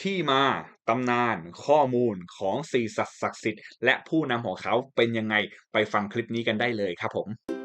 ที่มาตำนานข้อมูลของสี่สัตว์ศักดิ์สิทธิ์และผู้นำของเขาเป็นยังไงไปฟังคลิปนี้กันได้เลยครับผม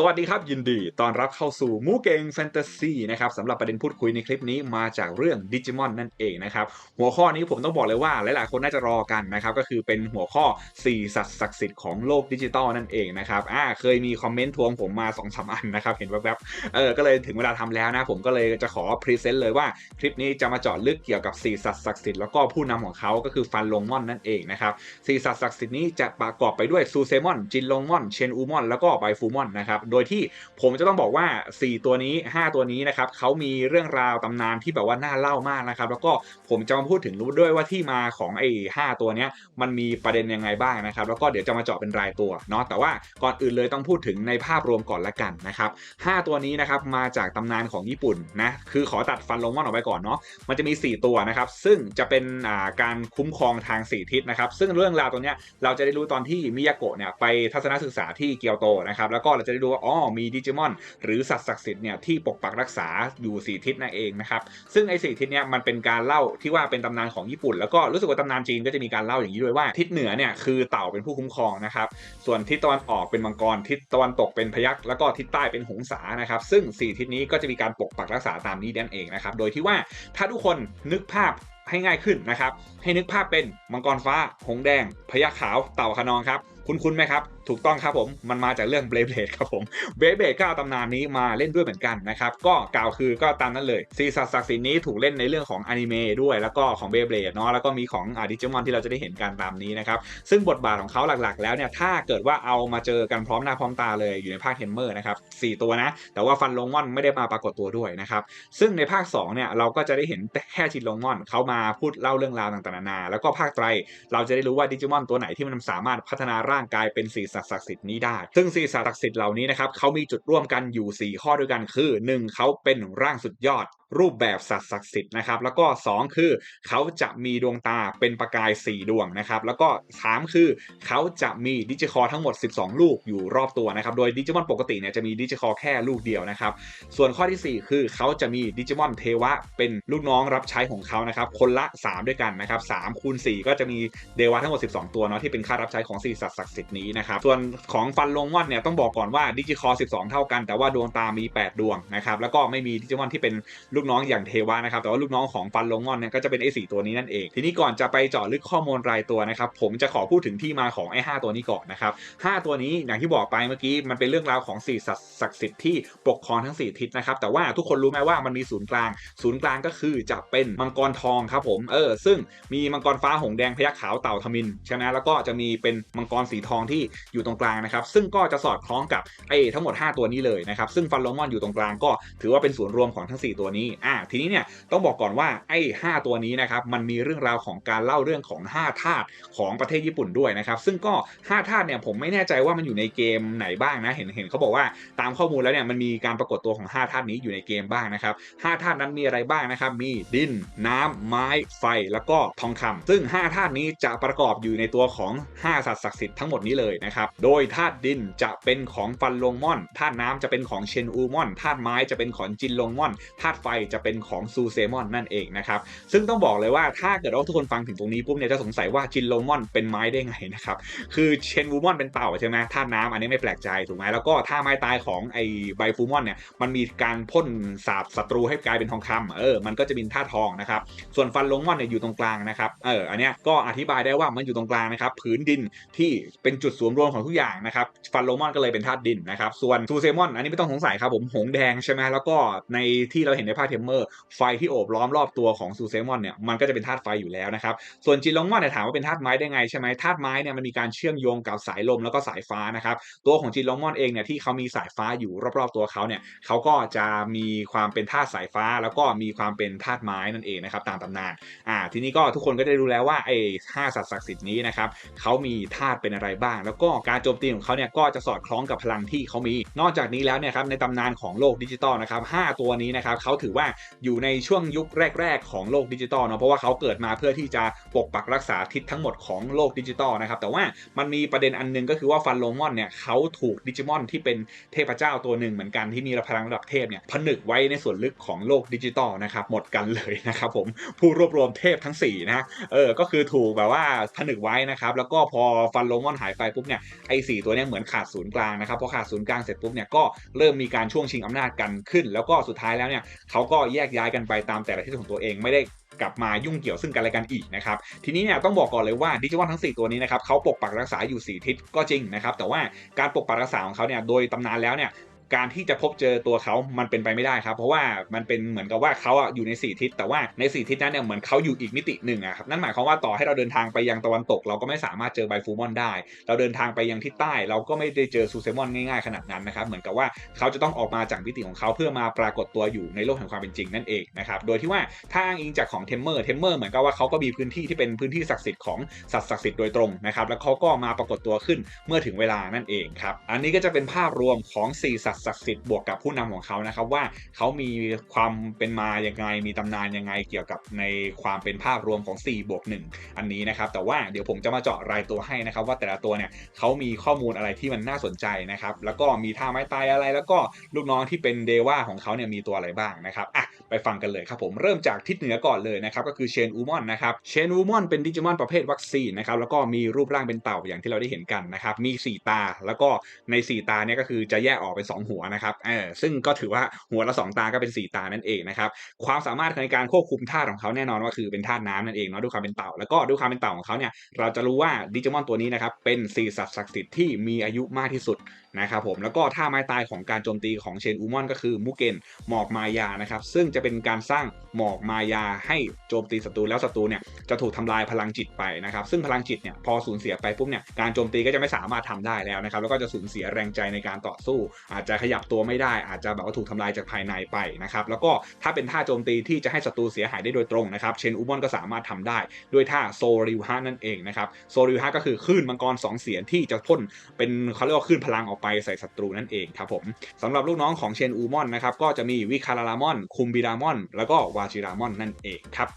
สวัสดีครับ ยินดีตอนรับเข้าสู่มูเกงแฟนตาซีนะครับสำหรับประเด็นพูดคุยในคลิปนี้มาจากเรื่องดิจิมอนนั่นเองนะครับ หัวข้อนี้ผมต้องบอกเลยว่าหลายๆคนน่าจะรอกันนะครับ ก็คือเป็นหัวข้อ 4 สัตว์ศักดิ์สิทธิ์ของโลกดิจิตอลนั่นเองนะครับอ่าเคยมีคอมเมนต์ทวงผมมา2อสอันนะครับ เห็นแวบๆเออก็เลยถึงเวลาทำแล้วนะ ผมก็เลยจะขอพรีเซนต์เลยว่าคลิปนี้จะมาเจาะลึกเกี่ยวกับ 4 สัตว์ศักดิ์สิทธิ์แล้วก็ผู้นำของเขาก็คือฟันลงมอนนั่นเองนะครับ4สัตว์ศักดิ์สิทธิ์นี้จะประกอบไปด้วยซูเซมอนจินลงมอนเชนอูมอนแล้วก็ไบฟูมอนนะครับโดยที่ผมจะต้องบอกว่า 4 ตัวนี้ 5 ตัวนี้นะครับเขามีเรื่องราวตำนานที่แบบว่าน่าเล่ามากนะครับ แล้วก็ผมจะมาพูดถึงรู้ด้วยว่าที่มาของไอ้5ตัวนี้มันมีประเด็นยังไงบ้างนะครับ แล้วก็เดี๋ยวจะมาเจาะเป็นรายตัวเนาะแต่ว่าก่อนอื่นเลยต้องพูดถึงในภาพรวมก่อนละกันนะครับ5ตัวนี้นะครับมาจากตำนานของญี่ปุ่นนะคือขอตัดฟันลงมอนออกไปก่อนเนาะมันจะมี 4 ตัวนะครับซึ่งจะเป็นาการคุ้มครองทาง4ทิศนะครับซึ่งเรื่องราวตัวเนี้ยเราจะได้รู้ตอนที่มิยาโกะเนี่ยไปทัศนศึกษาที่เกียวโตนะครับแล้วก็เราจะได้รู้ว่าอ๋อมีดิจิมอน หรือสัตว์ศักดิ์สิทธิ์เนี่ยที่ปกปักรักษาอยู่4ทิศนั่นเองนะครับซึ่งไอ้สี่ทิศเนี่ยมันเป็นการเล่าที่ว่าเป็นตำนานของญี่ปุ่น แล้วก็รู้สึกว่าตำนานจีนก็จะมีการเล่าอย่างนี้ด้วยว่า ทิศเหนือเนี่ยคือเต่าเป็นผู้คุ้มครองนะครับส่วนทิศตะวันออกเป็นมังกรทิศตะวันตกเป็นพยัคฆ์แล้วก็ทิศใต้เป็นหงสานะครับซึ่ง4ทิศนี้ก็จะมีการปกปักรักษาตามนี้นั่นเองนะครับโดยที่ว่าถ้าทุกคนนึกภาพให้ง่ายขึ้นนะครับ ให้นึกภาพเป็นมังกรฟ้า หงแดงพยัคฆ์ขาว เต่าขนองครับ คุณคุณไหมครับ ถูกต้องครับผม มันมาจากเรื่องเบลเบดครับผมเบลเบดก็เอาตำนานนี้มาเล่นด้วยเหมือนกันนะครับ ก็กล่าวคือก็ตามนั้นเลยซีซัสศักดิ์สิทธิ์นี้ถูกเล่นในเรื่องของอนิเมะด้วย แล้วก็ของเบลเบดเนาะแล้วก็มีของอาดิจิมอนที่เราจะได้เห็นกันตามนี้นะครับซึ่งบทบาทของเขาหลักๆ แล้วเนี่ยถ้าเกิดว่าเอามาเจอกันพร้อมหน้าพร้อมตาเลยอยู่ในภาคเทมเมอร์นะครับสตัวนะ แต่ว่าฟันลงม่อนไม่ได้มาปรากฏตัวด้วยนะครับซึ่งในภาค2เนี่ยเราก็จะได้เห็นแค่ชินลงม่อนเขามาพูดเล่าเรื่องราวต่างๆนานาแล้วก็ภาคไตรเราจะได้รู้ว่าดิจิมอนตัวไหนที่มันสามารถพัฒนาร่างกายเป็นสีสตว์ศักดิ์สิทธิ์นี้ได้ ซึ่งสี่สัตว์ศักดิ์สิทธิ์เหล่านี้นะครับเขามีจุดร่วมกันอยู่ 4 ข้อด้วยกันคือ 1. เขาเป็นร่างสุดยอด รูปแบบสัตว์ศักดิ์สิทธิ์นะครับแล้วก็ 2 คือเขาจะมีดวงตาเป็นประกาย 4 ดวงนะครับแล้วก็ 3 คือเขาจะมีดิจิคอทั้งหมด 12 ลูกอยู่รอบตัวนะครับโดยดิจิมอนปกติเนี่ยจะมีดิจิคอแค่ลูกเดียวนะครับส่วนข้อที่ 4 คือเขาจะมีดิจิมอนเทวะเป็นลูกน้องรับใช้ของเขานะครับคนละ 3 ด้วยกันนะครับ3คูณ4ก็จะมีเดวะทั้งหมด 12 ตัวเนาะที่เป็นค่ารับใช้ของ4สัตว์ศักดิ์สิทธิ์นี้นะครับส่วนของฟันลงมอนเนี่ยต้องบอกก่อนว่าดิจิคอ12 เท่ากัน แต่ว่าดวงตามี 8 ดวงนะครับแล้วก็ไม่มีดิจิมอนที่เป็นลูกน้องอย่างเทวะนะครับแต่ว่าลูกน้องของฟันลงมอนเนี่ยก็จะเป็นไอ้สตัวนี้นั่นเอง ทีนี้ก่อนจะไปเจาะลึกข้อมูลรายตัวนะครับผมจะขอพูดถึงที่มาของไอ้หตัวนี้ก่อนนะครับหตัวนี้อย่างที่บอกไปเมื่อกี้มันเป็นเรื่องราวของ4สัตว์ศักดิ์สิทธิ์ที่ปกครองทั้ง 4 ทิศนะครับแต่ว่าทุกคนรู้ไหมว่ามันมีศูนย์กลาง ศูนย์กลางก็คือจะเป็นมังกรทองครับผมเออซึ่งมีมังกรฟ้าหงแดงพยัคฆ์ขาวเต่าทมินใช่ไหมแล้วก็จะมีเป็นมังกรสีทองที่อยู่ตรงกลางนะครับ ซึ่งก็จะสอดคล้องกับไอ้ทั้งหมด 5 ตัวนี้เลยนะครับซึ่งฟันโลมอนอยู่ตรงกลางก็ถือว่าเป็นศูนย์รวมของทั้ง 4 ตัวนี้อ่าทีนี้เนี่ยต้องบอกก่อนว่าไอ้5ตัวนี้นะครับมันมีเรื่องราวของการเล่าเรื่องของ 5 ธาตุของประเทศญี่ปุ่นด้วยนะครับซึ่งก็ 5 ธาตุเนี่ยผมไม่แน่ใจว่ามันอยู่ในเกมไหนบ้างนะเห็นเห็นเขาบอกว่าตามข้อมูลแล้วเนี่ยมันมีการปรากฏตัวของ 5 ธาตุนี้อยู่ในเกมบ้างนะครับ5ธาตุนั้นมีอะไรบ้างนะครับมีดิน น้ำไม้ ไฟแล้วก็ทองคำซึ่ง 5 ธาตุนี้จะประกอบอยู่ในตัวของ 5 สัตว์ศักดิ์สิทธิ์ทั้งหมดนี้เลยนะครับโดยธาตุดินจะเป็นของฟันลงม่อนธาตุน้ำจะเป็นของเชนอูมอนธาตุไม้จะเป็นของจินลงม่อนธาตุไฟจะเป็นของซูเซมอนนั่นเองนะครับซึ่งต้องบอกเลยว่าถ้าเกิดว่าทุกคนฟังถึงตรงนี้ปุ๊บเนี่ยจะสงสัยว่าจินโลมอนเป็นไม้ได้ไงนะครับคือเชนวูมอนเป็นเต่าใช่ไหมธาตุน้ำอันนี้ไม่แปลกใจถูกไหมแล้วก็ท่าไม้ตายของไอไบฟูมอนเนี่ยมันมีการพ่นสาบศัตรูให้กลายเป็นทองคำเออมันก็จะเป็นธาตุทองนะครับส่วนฟันลงมอนเนี่ยอยู่ตรงกลางนะครับเอออันเนี้ยก็อธิบายได้ว่ามันอยู่ตรงกลางนะครับ ผืนดินที่เป็นจุดสวมรวมของทุกอย่างนะครับฟันโลมอนก็เลยเป็นธาตุดินนะครับส่วนซูเซมอนอันนี้ไม่ต้องสงสัยครับผมหงแดงใช่ไหมแล้วก็ในที่เราเห็นในภาคเทมเมอร์ไฟที่โอบล้อมรอบตัวของซูเซมอนเนี่ยมันก็จะเป็นธาตุไฟอยู่แล้วนะครับส่วนจินลงมอนเนี่ยถามว่าเป็นธาตุไม้ได้ไงใช่ไหมธาตุไม้เนี่ยมันมีการเชื่อมโยงกับสายลมแล้วก็สายฟ้านะครับตัวของจินลงมอนเองเนี่ยที่เขามีสายฟ้าอยู่รอบๆตัวเขาเนี่ยเขาก็จะมีความเป็นธาตุสายฟ้า แล้วก็มีความเป็นธาตุไม้นั่นเองนะครับตามตำนานอ่าทีนี้ก็ทุกคนก็ได้รู้แล้วว่าไอ้ห้าสัตว์ศักดิ์สิทธิ์นี้นะครับเขามีธาตุเป็นอะไรบ้าง แล้วก็การโจมตีของเขาเนี่ยก็จะสอดคล้องกับพลังที่เขามี นอกจากนี้แล้วเนี่ยครับในตำนานของโลกดิจิตอลนะครับ5ตัวนี้นะครับเขาถือว่าอยู่ในช่วงยุคแรก ๆ ของโลกดิจิตอลเนาะเพราะว่าเขาเกิดมาเพื่อที่จะปกปักรักษาทิศทั้งหมดของโลกดิจิตอลนะครับแต่ว่ามันมีประเด็นอันนึงก็คือว่าฟันโลมอนเนี่ยเขาถูกดิจิมอนที่เป็นเทพเจ้าตัวหนึ่งเหมือนกันที่มีพลังระดับเทพเนี่ยผนึกไว้ในส่วนลึกของโลกดิจิตอลนะครับหมดกันเลยนะครับผมผู้รวบรวมเทพทั้ง4นะเออก็คือถูกแบบว่าผนึกไว้นะครับแล้วก็พอฟันโลมอนหายไปปุ๊บเนี่ยไอ้สตัวเนี้เหมือนขาดศูนย์กลางนะครับพอขาดศูนย์กลางเสร็จปุ๊บเนี่ยก็เริ่มมีการช่วงชิงอำนาจกันขึ้น แล้วก็สุดท้ายแล้วเนี่ยเขาก็แยกย้ายกันไปตามแต่ละที่ของตัวเองไม่ได้กลับมายุ่งเกี่ยวซึ่งกันและกันอีกนะครับ ทีนี้เนี่ยต้องบอกก่อนเลยว่าดิจิวอนทั้ง 4 ตัวนี้นะครับเขาปกปักรักษาอยู่ 4 ทิศก็จริงนะครับ แต่ว่าการปกปักรักษาของเขาเนี่ยโดยตำนานแล้วเนี่ย การที่จะพบเจอตัวเขามันเป็นไปไม่ได้ครับ เพราะว่ามันเป็นเหมือนกับว่าเขาอยู่ใน 4 ทิศ แต่ว่าใน 4 ทิศนั้นเนี่ยเหมือนเขาอยู่อีกมิติหนึ่งอะครับนั่นหมายความว่าต่อให้เราเดินทางไปยังตะวันตก เราก็ไม่สามารถเจอไบฟูมอนได้ เราเดินทางไปยังทิศใต้ เราก็ไม่ได้เจอซูเซมอนง่ายๆขนาดนั้นนะครับเหมือนกับว่าเขาจะต้องออกมาจากมิติของเขาเพื่อมาปรากฏตัวอยู่ในโลกแห่งความเป็นจริงนั่นเองนะครับโดยที่ว่าถ้าอ้างอิงจากของเทมเมอร์เทมเมอร์เหมือนกับว่าเขาก็มีพื้นที่ที่เป็นพื้นที่ศักดิ์สิทธิ์ของสัตว์ศักดิ์สิทธิ์โดยตรงนะครับแล้วเขาก็มาปรากฏตัวขึ้นเมื่อถึงเวลานั่นเองครับอันนี้ก็จะเป็นภาพรวมของ4สัตว์ศักดิ์สิทธิ์บวกกับผู้นำของเขานะครับว่าเขามีความเป็นมาอย่างไงมีตำนานยังไงเกี่ยวกับในความเป็นภาพรวมของ4บวก1อันนี้นะครับแต่ว่าเดี๋ยวผมจะมาเจาะรายตัวให้นะครับ ว่าแต่ละตัวเนี่ยเขามีข้อมูลอะไรที่มันน่าสนใจนะครับแล้วก็มีท่าไม้ตายอะไร แล้วก็ลูกน้องที่เป็นเดว่าของเขาเนี่ยมีตัวอะไรบ้างนะครับอะไปฟังกันเลยครับผมเริ่มจากทิศเหนือก่อนเลยนะครับก็คือเชนอูมอนนะครับเชนอูมอนเป็นดิจิมอนประเภทวัคซีนนะครับแล้วก็มีรูปร่างเป็นเต่าอย่างที่เราได้เห็นกันนะครับมี 4 ตา แล้วก็ใน 4 ตาเนี่ยก็คือจะแยกออกเป็น2หัวนะครับเออซึ่งก็ถือว่าหัวละสองตาก็เป็นสี่ตานั่นเองนะครับความสามารถในการควบคุมธาตุของเขาแน่นอนว่าคือเป็นธาตุน้ำนั่นเองเนาะด้วยความเป็นเต่าแล้วก็ด้วยความเป็นเต่าของเขาเนี่ยเราจะรู้ว่าดิจิมอนตัวนี้นะครับเป็นสี่สัตว์ศักดิ์สิทธิ์ที่มีอายุมากที่สุดนะครับผมแล้วก็ท่าไม้ตายของการโจมตีของเชนอูมอนก็คือมุเกนหมอกมายานะครับซึ่งจะเป็นการสร้างหมอกมายาให้โจมตีศัตรูแล้วศัตรูเนี่ยจะถูกทำลายพลังจิตไปนะครับซึ่งพลังจิตเนี่ยพอสูญเสียไปปุ๊บเนี่ยการโจมตีก็จะไม่สามารถทำได้แล้วนะครับแล้วก็จะสูญเสียแรงใจในการต่อสู้ อาจจะขยับตัวไม่ได้อาจจะแบบว่าถูกทำลายจากภายในไปนะครับแล้วก็ถ้าเป็นท่าโจมตีที่จะให้ศัตรูเสียหายได้โดยตรงนะครับเชนอูมอนก็สามารถทำได้ด้วยท่าโซริวฮานั่นเองนะครับโซริวฮาก็คือคลื่นมังกร2เสียงที่จะพ่นเป็นเขาเรียกว่าคลื่นพลังออกไปใส่ศัตรูนั่นเองครับผมสำหรับลูกน้องของเชนอูมอนนะครับก็จะมีวิคารารามอน คุมบิรามอน แล้วก็วาชิรามอนนั่นเองครับ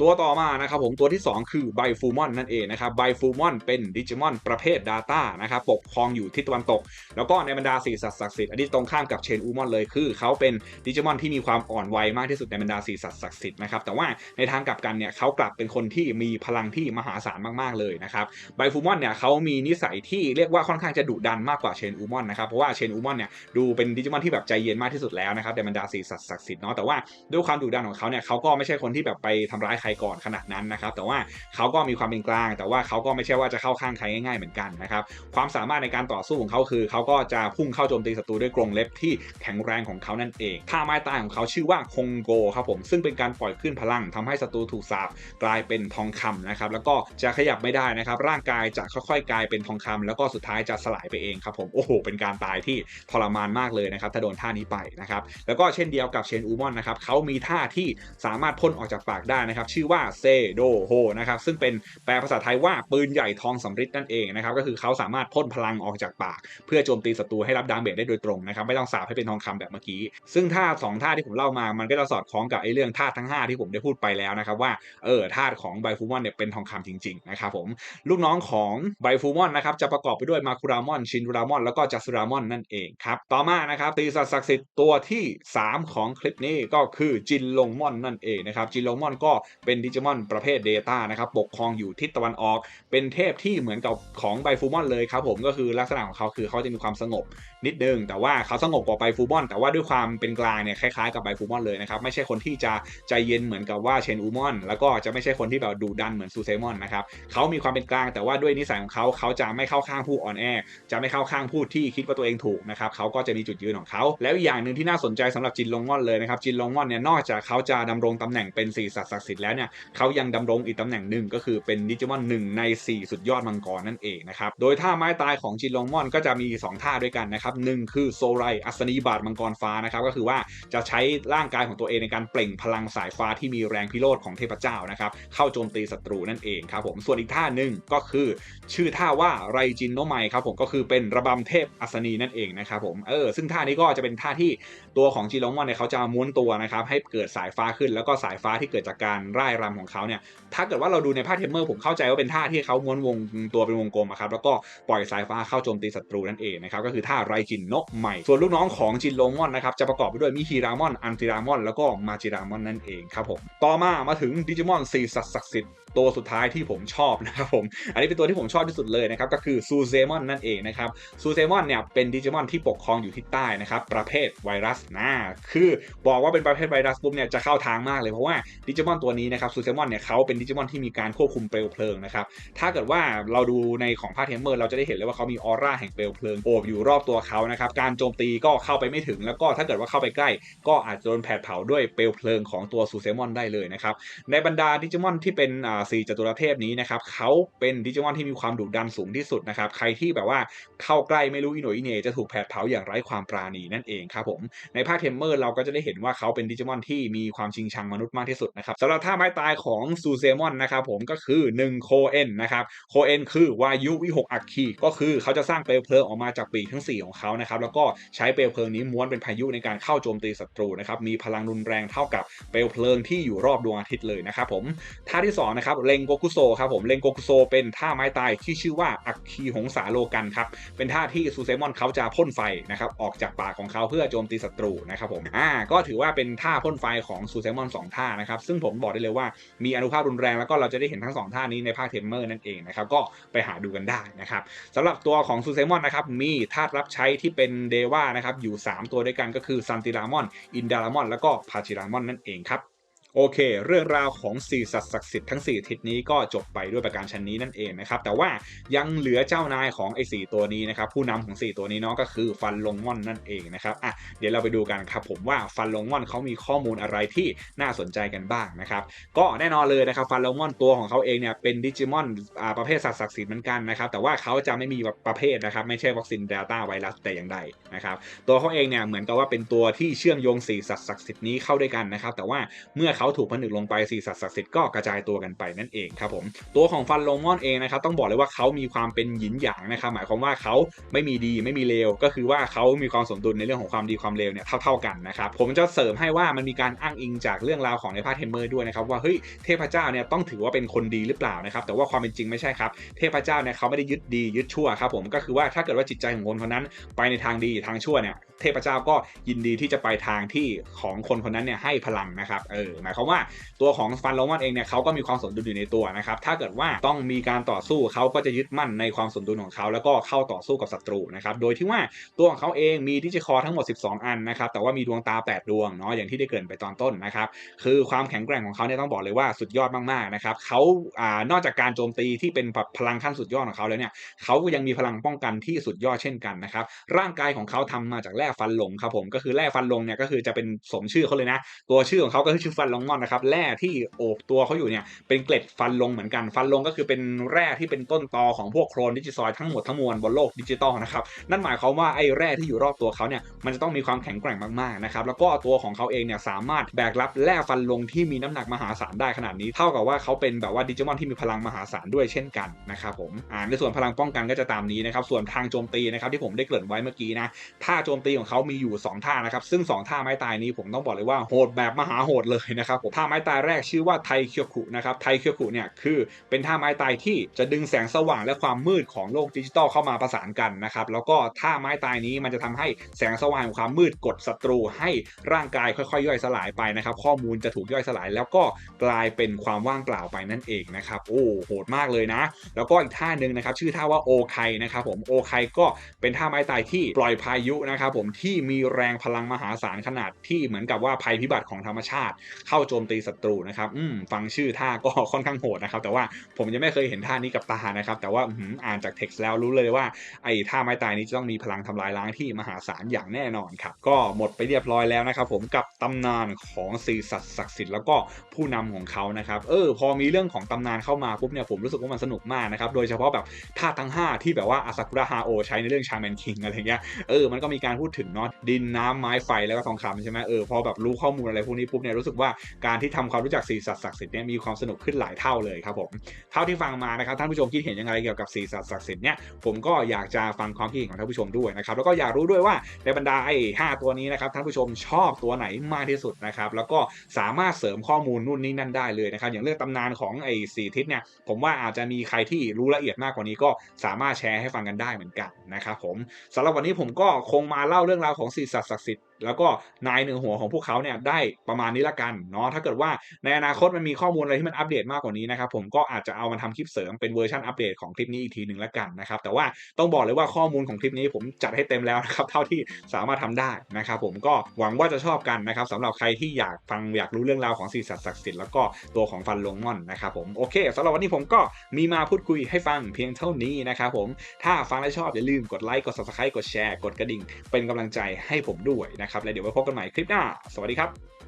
ตัวต่อมานะครับผมตัวที่ 2 คือไบฟูมอนนั่นเองนะครับไบฟูมอนเป็นดิจิมอนประเภท Data นะครับปกครองอยู่ทิศตะวันตก แล้วก็ในบรรดาสี่สัตว์ศักดิ์สิทธิ์อันนี้ตรงข้ามกับเชนอูมอนเลยคือเขาเป็นดิจิมอนที่มีความอ่อนวัยมากที่สุดในบรรดาสี่สัตว์ศักดิ์สิทธิ์นะครับแต่ว่าในทางกลับกันเนี่ยเขากลับเป็นคนที่มีพลังที่มหาศาลมากๆเลยนะครับไบฟูมอนเนี่ยเขามีนิสัยที่เรียกว่าค่อนข้างจะดุดันมากกว่าเชนอูมอนนะครับเพราะว่าเชนอูมอนเนี่ยดูเป็นดิจิมอนที่แบบใจเย็นมากที่สุดแล้วนะครับในบรรดาสี่สัตว์ศักดิ์สิทธิ์เนาะแต่ว่าด้วยความดุดันของเขาเนี่ยเขาก็ไม่ใช่คนที่แบบไปทำร้ายใครก่อนขนาดนั้นนะครับ แต่ว่าเขาก็มีความเป็นกลาง แต่ว่าเขาก็ไม่ใช่ว่าจะเข้าข้างใครง่ายๆเหมือนกันนะครับ ความสามารถในการต่อสู้ของเขาคือ เขาก็จะพุ่งเข้าโจมตีศัตรูด้วยกรงเล็บที่แข็งแรงของเขานั่นเองท่าไม้ตายของเขาชื่อว่าคงโกครับผมซึ่งเป็นการปล่อยขึ้นพลังทำให้ศัตรูถูกสาบกลายเป็นทองคำนะครับแล้วก็จะขยับไม่ได้นะครับ ร่างกายจะค่อยๆ กลายเป็นทองคำแล้วก็สุดท้ายจะสลายไปเองครับผมโอ้โหเป็นการตายที่ทรมานมากเลยนะครับถ้าโดนท่านี้ไปนะครับแล้วก็เช่นเดียวกับเชนอูมอนนะครับเขามีท่าที่สามารถพ่นออกจากปากได้นะครับชื่อว่าเซโดโฮนะครับซึ่งเป็นแปลภาษาไทยว่าปืนใหญ่ทองสำริดนั่นเองนะครับก็คือเขาสามารถพ่นพลังออกจากปาก เพื่อโจมตีศัตรูให้รับดาเมจได้โดยตรงนะครับไม่ต้องสาบให้เป็นทองคำแบบเมื่อกี้ ซึ่งท่า2ท่าที่ผมเล่ามามันก็จะสอดคล้องกับไอ้เรื่องธาทั้ง 5 ที่ผมได้พูดไปแล้วนะครับว่าเออธาของไบฟูมอนเนี่ยเป็นทองคำจริงๆนะครับผมลูกน้องของไบฟูมอนนะครับจะประกอบไปด้วยมาคุรามอนชินรามอนแล้วก็จัสรามอนนั่นเองครับต่อมานะครับตีสัตว์ศักดิ์สิทธิ์ตัวที่ 3 ของคลิปนี้ก็คือจินลงมอนนั่นเองนะครับจินลงมอนก็เป็นดิจิมอนประเภทเดต้านะครับปกครองอยู่ทิศตะวันออก เป็นเทพที่เหมือนกับของไบฟูมอนเลยครับผมก็คือลักษณะของเขาคือเขาจะมีความสงบ นิดนึง แต่ว่าเขาสงบกว่าไบฟูมอนแต่ว่าด้วยความเป็นกลางเนี่ยคล้ายๆกับไบฟูมอนเลยนะครับไม่ใช่คนที่จะใจเย็นเหมือนกับว่าเชนอูมอนแล้วก็จะไม่ใช่คนที่แบบดูดันเหมือนซูเซมอนนะครับเขามีความเป็นกลางแต่ว่าด้วยนิสัยของเขาเขาจะไม่เข้าข้างผู้อ่อนแอจะไม่เข้าข้างผู้ที่คิดว่าตัวเองถูกนะครับเขาก็จะมีจุดยืนของเขาแล้วอย่างหนึ่งที่น่าสนใจสำหรับจินลงมอนเลยนะครับจินลงมอนเนี่ยนอกจากเขาจะดำรงตำแหน่งเป็นสีสัตว์ศักดิ์สิทธิ์แล้วเนี่ยเขายังดำรงอีกตำแหน่งหนึ่งก็คือเป็นดิจิมอนหนึ่งใน 4 สุดยอดมังกรนั่นเองนะครับโดยท่าไม้ตายของจินลงมอนก็จะมี 2 ท่าด้วยกันนะครับหนึ่งคือโซไรอัศนีบาทมังกรฟ้านะครับก็คือว่าจะใช้ร่างกายของตัวเองในการเปล่งพลังสายฟ้าที่มีแรงพิโรธของเทพเจ้านะครับเข้าโจมตีศัตรูนั่นเองครับผมส่วนอีกท่าหนึ่งก็คือชื่อท่าว่าไรจินโนไมครับผมก็คือเป็นระบำเทพอัศนีนั่นเองนะครับผมเออซึ่งท่านี้ก็จะเป็นท่าที่ตัวของจิลงมอนเนี่ยเขาจะม้วนตัวนะครับให้เกิดสายฟ้าขึ้นแล้วก็สายฟ้าที่เกิดจากการร่ายรำของเขาเนี่ยถ้าเกิดว่าเราดูในภาคเทมเมอร์ผมเข้าใจว่าเป็นท่าที่เขาม้วนวงตัวเป็นวงกลมครับแล้วก็ปล่อยสายฟ้าเข้าโจมตีศัตรูนั่นเองนะครับก็คือท่าไรจินโนไมส่วนลูกน้องของจินลมอนนะครับจะประกอบไปด้วยมิฮิรามอน อันติรามอน แล้วก็มาจิรามอนนั่นเองครับผมต่อมามาถึงดิจิมอนสีสัตว์ศักดิ์สิทธิ์ตัวสุดท้ายที่ผมชอบนะครับผม อันนี้เป็นตัวที่ผมชอบที่สุดเลยนะครับ ก็คือซูเซมอนนั่นเองนะครับซูเซมอนเนี่ยเป็นดิจิมอนที่ปกครองอยู่ที่ใต้นะครับ ประเภทไวรัสนะคือบอกว่าเป็นประเภทไวรัสปุ๊บเนี่ยจะเข้าทางมากเลย เพราะว่าดิจิมอนตัวนี้นะครับซูเซมอนเนี่ยเขาเป็นดิจิมอนที่มีการควบคุมเปลวเพลิงนะครับ ถ้าเกิดว่าเราดูในของภาคเทมเมอร์เราจะได้เห็นเลยว่าเขามีออร่าแห่งเปลวเพลิงโอบอยู่รอบตัวเขานะครับ การโจมตีก็เข้าไปไม่ถึง แล้วก็ถ้าเกิดว่าเข้าไปใกล้ ก็อาจจะโดนแผดเผาด้วยเปลวเพลิงของตัวซูเซมอนได้เลยนะครับ ในบรรดาดิจิมอนที่เป็นอ่าสี่จตุรเทพนี้นะครับเขาเป็นดิจิมอนที่มีความดุดันสูงที่สุดนะครับ ใครที่แบบว่าเข้าใกล้ไม่รู้อีโนอีเนจะถูกแผดเผาอย่างไร้ความปราณีนั่นเองครับผมในภาคเทมเมอร์เราก็จะได้เห็นว่าเขาเป็นดิจิมอนที่มีความชิงชังมนุษย์มากที่สุดนะครับสำหรับท่าไม้ตายของซูเซมอนนะครับผมก็คือ1โคเอนนะครับโคเอนคือวายุวิหกอัคคีก็คือเขาจะสร้างเปลวเพลิงออกมาจากปีกทั้ง 4 ของเขานะครับแล้วก็ใช้เปลวเพลิงนี้ม้วนเป็นพายุในการเข้าโจมตีศัตรูนะครับมีพลังรุนแรงเท่ากับเปลวเพลิงที่อยู่รอบดวงอาทิตย์เลยนะครับผมท่าที่2นะครับเลงโกคุโซครับผมเลงโกคุโซเป็นท่าไม้ตายที่ชื่อว่าอัคคีหงสาโลกันครับเป็นท่าที่ซูเซมอนเขาจะพ่นไฟนะครับออกจากปากของเขาเพื่อโจมตีศัตรูนะครับผมอ่าก็ถือว่าเป็นท่าพ่นไฟของซูเซมอน2ท่านะครับซึ่งผมบอกได้เลยว่ามีอนุภาพรุนแรงแล้วก็เราจะได้เห็นทั้ง 2 ท่านี้ในภาคเทมเมอร์นั่นเองนะครับก็ไปหาดูกันได้นะครับสำหรับตัวของซูเซมอนนะครับมีธารับใช้ที่เป็นเดว่านะครับอยู่ 3 ตัวด้วยกันก็คือซันติรามอน อินดารามอน แล้วก็พาชิรามอนนั่นเองครับ โอเค เรื่องราวของสี่สัตว์ศักดิ์สิทธิ์ทั้ง 4 ทิศนี้ก็จบไปด้วยประการชันนี้นั่นเองนะครับ แต่ว่ายังเหลือเจ้านายของไอ้สตัวนี้นะครับ ผู้นำของ 4 ตัวนี้เนาะก็คือฟันลงม่อนนั่นเองนะครับอะเดี๋ยวเราไปดูกันครับผมว่าฟันลงม่อนเขามีข้อมูลอะไรที่น่าสนใจกันบ้างนะครับ ก็แน่นอนเลยนะครับฟันลงม่อนตัวของเขาเองเนี่ยเป็นดิจิมอนอ่าประเภทสัตว์ศักดิ์สิทธิ์เหมือนกันนะครับ แต่ว่าเขาจะไม่มีประเภทนะครับไม่ใช่วัคซีนเดลต้าไวรัสแต่อย่างใดนะครับตัวเขาเองเนี่ยเหมือนกับว่าเป็นตัวที่เชื่อมโยงสี่สัตว์ศักดิ์สิทธิ์นี้เข้าด้วยกันนะครับแต่ว่าเมื่อเขาาถูกผนึกลงไปสี่สัตว์ศักดิ์สิทธิ์ก็กระจายตัวกันไปนั่นเองครับผมตัวของฟันโลมอนเองนะครับต้องบอกเลยว่าเขามีความเป็นหยินหยางนะครับหมายความว่าเขาไม่มีดีไม่มีเลวก็คือว่าเขามีความสมดุลในเรื่องของความดีความเลวเนี่ยเท่าๆกันนะครับผมจะเสริมให้ว่ามันมีการอ้างอิงจากเรื่องราวของในภาเทมเมอร์ด้วยนะครับว่าเฮ้ยเทพเจ้าเนี่ยต้องถือว่าเป็นคนดีหรือเปล่านะครับแต่ว่าความเป็นจริงไม่ใช่ครับเทพเจ้าเนี่ยเขาไม่ได้ยึดดียึดชั่วครับผมก็คือว่าถ้าเกิดว่าจิตใจของคนคนนั้นไปในทางดีทางชั่วเนี่ยเทพเจ้าก็ยินดีที่จะไปทางที่ของคนคนนั้นเนี่ยให้พลังนะครับเออหมายความว่าตัวของฟันโลมอนเองเนี่ยเขาก็มีความสมดุลอยู่ในตัวนะครับถ้าเกิดว่าต้องมีการต่อสู้เขาก็จะยึดมั่นในความสมดุลของเขาแล้วก็เข้าต่อสู้กับศัตรูนะครับโดยที่ว่าตัวของเขาเองมีดิจิคอทั้งหมด 12 อันนะครับแต่ว่ามีดวงตา 8 ดวงเนาะอย่างที่ได้เกริ่นไปตอนต้นนะครับคือความแข็งแกร่งของเขาเนี่ยต้องบอกเลยว่าสุดยอดมากๆนะครับเขาอ่านอกจากการโจมตีที่เป็นพลังขั้นสุดยอดของเขาแล้วเนี่ยเขายังมีพลังป้องกันที่สุดยอดเช่นกันนะครับร่างกายของเขาทำมาจากแร่ฟันหลงครับผมก็คือแร่ฟันหลงเนี่ยก็คือจะเป็นสมชื่อเขาเลยนะ ตัวชื่อของเขาก็คือชื่อฟันลงมอนนะครับแร่ที่โอบตัวเขาอยู่เนี่ยเป็นเกล็ดฟันลงเหมือนกันฟันลงก็คือเป็นแร่ที่เป็นต้นตอของพวกโครนดิจิซอยทั้งหมดทั้งมวลบนโลกดิจิตอลนะครับนั่นหมายความว่าไอ้แร่ที่อยู่รอบตัวเขาเนี่ยมันจะต้องมีความแข็งแกร่งมากๆนะครับแล้วก็ตัวของเขาเองเนี่ยสามารถแบกรับแร่ฟันลงที่มีน้ำหนักมหาศาลได้ขนาดนี้ เท่ากับว่าเขาเป็นแบบว่าดิจิมอนที่มีพลังมหาศาลด้วยเช่นกันนะครับผมอ่าในส่วนพลังป้องกันก็จะตามนี้นะครับส่วนทางโจมตีนะครับที่ผมได้เกริ่นไว้เมื่อกี้นะท่าโจมตีของเขามีอยู่ 2 ท่านะครับซึ่ง 2 ท่าไม้ตายนี้ผมต้องบอกเลยว่าโหดแบบมหาโหดเลยนะครับผมท่าไม้ตายแรกชื่อว่าไทเคียวคุนะครับไทเคียวคุเนี่ยคือเป็นท่าไม้ตายที่จะดึงแสงสว่างและความมืดของโลกดิจิตอลเข้ามาประสานกันนะครับแล้วก็ท่าไม้ตายนี้มันจะทำให้แสงสว่างของความมืดกดศัตรู ให้ร่างกายค่อยๆ ย่อยสลายไปนะครับข้อมูลจะถูกย่อยสลาย แล้วก็กลายเป็นความว่างเปล่าไปนั่นเองนะครับโอ้โหดมากเลยนะ แล้วก็อีกท่าหนึ่งนะครับชื่อท่าว่าโอไคนะครับผมโอไคก็เป็นท่าไม้ตายที่ปล่อยพายุนะครับผมที่มีแรงพลังมหาศาลขนาดที่เหมือนกับว่าภัยพิบัติของธรรมชาติเข้าเข้าโจมตีศัตรูนะครับอืมฟังชื่อท่าก็ค่อนข้างโหดนะครับ แต่ว่าผมยังไม่เคยเห็นท่านี้กับตานะครับ แต่ว่าอ่านจากเท็กซ์แล้วรู้เลยว่าไอ้ท่าไม้ตายนี้จะต้องมีพลังทำลายล้างที่มหาศาลอย่างแน่นอนครับ ก็หมดไปเรียบร้อยแล้วนะครับ ผมกับตำนานของสีสัตว์ศักดิ์สิทธิ์แล้วก็ผู้นำของเขานะครับ เออ พอมีเรื่องของตำนานเข้ามาปุ๊บเนี่ยผมรู้สึกว่ามันสนุกมากนะครับ โดยเฉพาะแบบท่าทั้ง 5 ที่แบบว่าอาซากุระฮาโอใช้ในเรื่องชาแมนคิงอะไรเงี้ย เออ มันก็มีการพูดถึงเนาะดินน้ำไม้ไฟแล้วก็ทองคำใช่ไหมเออ พอแบบรู้ข้อมูลอะไรพวกนี้ปุ๊บเนี่ยรู้สึกว่าการที่ทำความรู้จักสีสัตว์ศักดิ์สิทธิ์เนี่ยมีความสนุกขึ้นหลายเท่าเลยครับผมเท่าที่ฟังมานะครับท่านผู้ชมคิดเห็นยังไงเกี่ยวกับสีสัตว์ศักดิ์สิทธิ์เนี่ยผมก็อยากจะฟังความคิดเห็นของท่านผู้ชมด้วยนะครับแล้วก็อยากรู้ด้วยว่าในบรรดาไอ้ห้าตัวนี้นะครับท่านผู้ชมชอบตัวไหนมากที่สุดนะครับแล้วก็สามารถเสริมข้อมูลนู่นนี่นั่นได้เลยนะครับอย่างเรื่องตำนานของไอ้สีทิศเนี่ยผมว่าอาจจะมีใครที่รู้ละเอียดมากกว่านี้ก็สามารถแชร์ให้ฟังกันได้เหมือนกันนะครับผมสำหรับวันนี้ผมก็คงมาเล่าเรื่องราวของสีสัตว์ศักดิ์สิทธิ์แล้วก็นายเหนือหัวของพวกเขาเนี่ยได้ประมาณนี้ละกันเนาะถ้าเกิดว่าในอนาคตมันมีข้อมูลอะไรที่มันอัปเดตมากกว่านี้นะครับผมก็อาจจะเอามาทำคลิปเสริมเป็นเวอร์ชันอัปเดตของคลิปนี้อีกทีหนึ่งละกันนะครับแต่ว่าต้องบอกเลยว่าข้อมูลของคลิปนี้ผมจัดให้เต็มแล้วนะครับเท่าที่สามารถทำได้นะครับผมก็หวังว่าจะชอบกันนะครับสำหรับใครที่อยากฟังอยากรู้เรื่องราวของสีสัตว์ศักดิ์สิทธิ์แล้วก็ตัวของฟันลงม่อนนะครับผมโอเคสำหรับวันนี้ผมก็มีมาพูดคุยให้ฟังเพียงเท่านี้นะครับผมถ้าฟังแล้วชอบอย่าลืมกดไลค์กด subscribe กดแชร์กดกระดิ่งเป็นกำลังใจให้ผมด้วยนะครับ แล้วเดี๋ยวไว้พบกันใหม่คลิปหน้า สวัสดีครับ